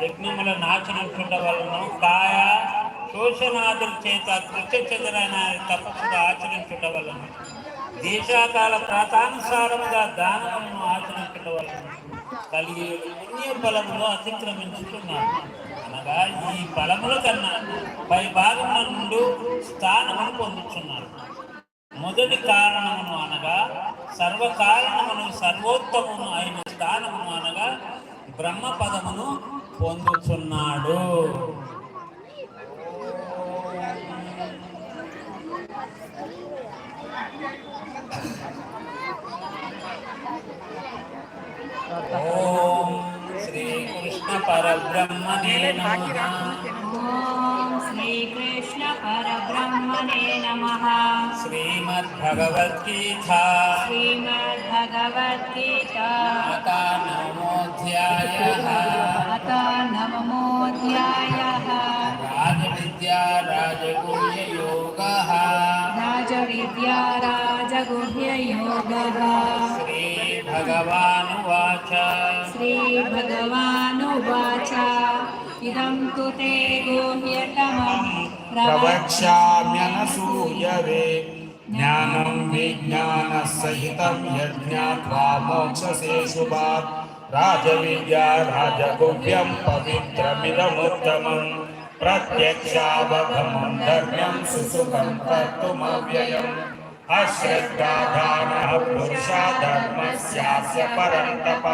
యజ్ఞముల ఆచరించుట వలన కాయ శోషణాదుల చేత కృత్య చెదరైన తపస్సుగా ఆచరించుట వలన. దేశాకాల ప్రాతానుసారముగా దానములను ఆచరించుట వలన కలిగే పుణ్య ఫలములు అతిక్రమించుతున్నాడు అనగా ఈ ఫలముల కన్నా పై భాగముల నుండి స్థానమును పొందుతున్నాడు మొదటి కారణమును అనగా సర్వకారణమును సర్వోత్తమును అయిన స్థానమును అనగా బ్రహ్మ పదమును పొందుతున్నాడు శ్రీకృష్ణ శ్రీ కృష్ణ పరబ్రహ్మనే శ్రీకృష్ణ పరబ్రహ్మనే నమః. శ్రీమద్ భగవద్గీత శ్రీమద్ భగవద్గీత మాతా నమో नमोऽध्यायः श्री राजविद्या राजगुह्ययोगः। राजविद्या राजगुह्ययोगः। श्रीभगवानुवाच। श्रीभगवानुवाच इदं तु ते गुह्यतमं प्रवक्ष्याम्यनसूयवे। ज्ञानं विज्ञानसहितं यज्ञात्वा मोक्षसे రాజవిద్యా రాజగుహ్యం పవిత్రమిదముత్తమం. ప్రత్యక్షావగమం ధర్మ్యం సుసుఖం కర్తుమవ్యయం. అశ్రద్ధాధాన పురుష ధర్మస్యాస్య పరంతప.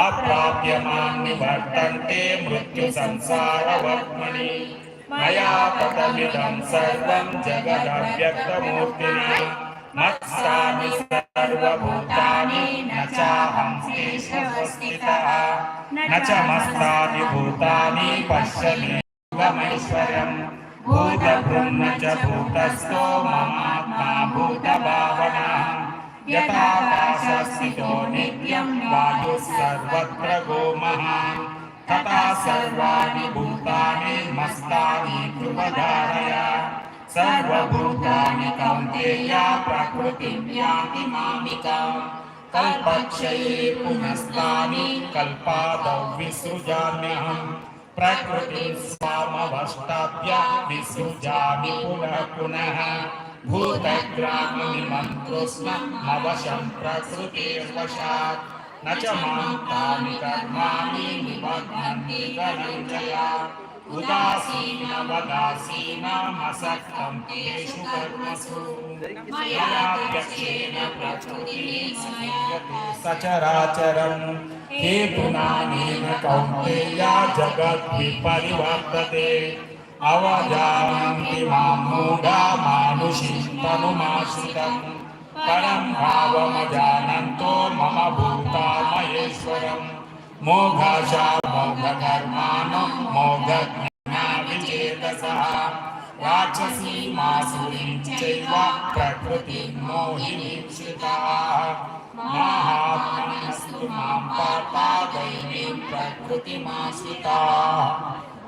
అప్రాప్యమాన్ని వర్తంతే మృత్యు సంసారవర్మణి. మయా తతమిదం సర్వం జగదవ్యక్తమూర్తిన. మత్సామి సర్వభూతాని నచాహం శేషం न च मस्तानि भूतानि पश्यमेवमैश्वर्यम् भूतभृन्न च भूतस्थो ममात्मा भूतभावनः यथाकाशस्थितो नित्यं वायुः सर्वत्र गोमहान् तथा सर्वाणि भूतानि मस्तानि कृपधारया सर्वभूतानि कौन्तेया प्रकृतिं यान्ति मामिकाम् पुनस्तानि कल्पादौ स्वामवष्टाभ्य विसृजामि पुनः पुनः। भूतग्राममिमं कृष्णमवशं प्रकृतिर्वशात्। न च मां तानि कर्माणि धनञ्जया उदासीनवदासीनमसक्तं तेषु कर्मसु। मयाध्यक्षेण प्रकृतिः सचराचरम् हेतुनानेन कौन्तेया जगद्विपरिवर्तते अवजानन्ति माँ मूढा मानुषीं तनुमाश्रितम्। परं मम भूतामहेश्वरम्। मोघाशा मोघकर्माणो मोघज्ञाविचेतसः राक्षसीमासुरीं चैव प्रकृतिं मोहिनीक्षिताः महात्मनस्तु मां पापा दैवीं प्रकृतिमाश्रिताः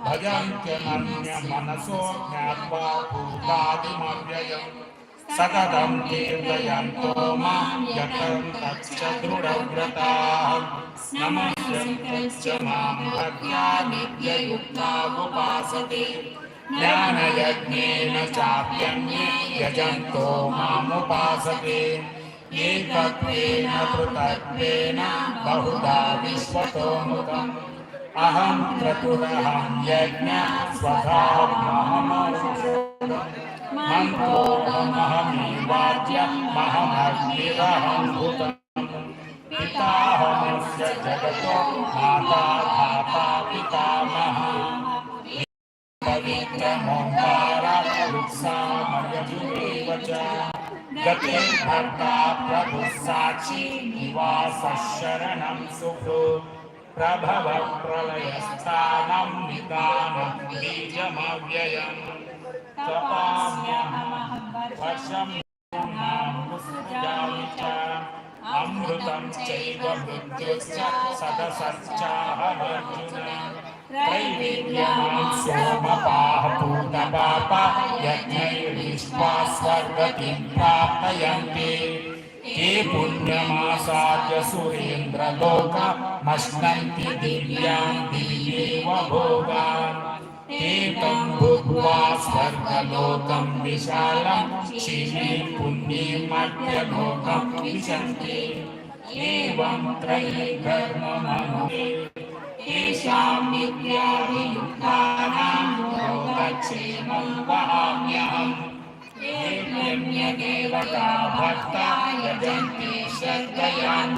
भजन्त्यनन्यमनसो ज्ञात्वा भूतादिमव्ययम् सततं कीर्तयन्तो माँ यतं तच्च दृढव्रताः नमस्यन्तश्च माँ भक्त्या नित्ययुक्तावुपासते ज्ञानयज्ञेन चाप्यन्ये यजन्तो मामुपासते एकत्वेन पृथक्त्वेन बहुधा विश्वतोमुखम् अहं क्रतुरहं यज्ञ मन्त्रोऽहमहमीवाद्यमहमग्निरहं भूतम् पिताहमस्य जगतो माता प्रभुः साक्षी निवासः शरणं सुखो ప్రభవ ప్రళయస్థానం నిదానం బీజమవ్యయం వర్షం అమృతం చైవ మృత్యుశ్చ సదసశ్చాహర్జున త్రైవిద్యాం సోమపాహ యజ్ఞైర్విశ్వా స్వర్గతిం ప్రాప్తయంతే सुरेन्द्रलोकमश्नन्ति दिव्यां तं भूत्वा स्वर्गलोकं विशालं पुण्ये मध्यलोकं विशन्ति। एवं त्रयी योगक्षेमं वहाम्यहम् देवता भक्ता यजन्ते श्रद्धयान्विताः।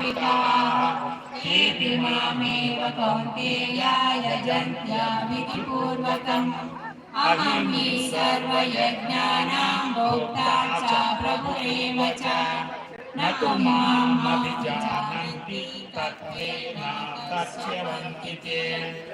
तेऽपि मामेव कौन्तेया यजन्त्या विधिपूर्वकम्। अहं हि सर्वयज्ञानां भोक्ता च प्रभुरेव च। न तु माम् अभिजानन्ति तत्त्वेन तस्यवन्ति ते।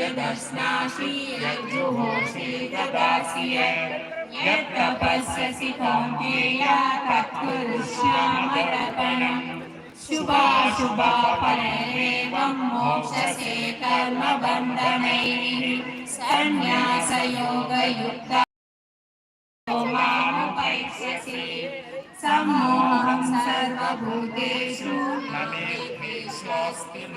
यदश्नासि यज्जुहोषि ददासि यत् यत्तपस्यसि कौन्तेय तत्कुरुष्यामदर्पणम् शुभाशुभफलैरेवं मोक्षसे कर्मबन्धनैः। सन्न्यासयोगयुक्ता मामुपैष्यसि सम्मोहं सर्वभूतेषु। न मे न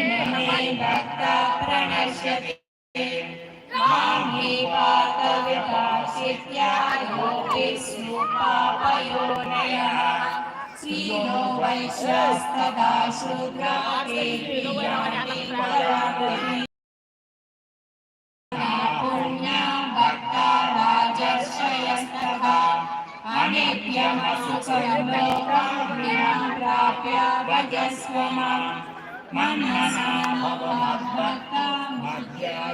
भक्ता प्रणश्यति मां हि पातव्यपाश्रित्या योगेष्वपापयोनयः श्रीयो वैश्वस्तदा शूद्रा ते प्रियाणि परागति पुण्या भक्ता राजर्षयस्तथा अनित्यमसुखं लोकं प्राप्य भजस्व मां मन्मना भव मद्भक्ता मद्या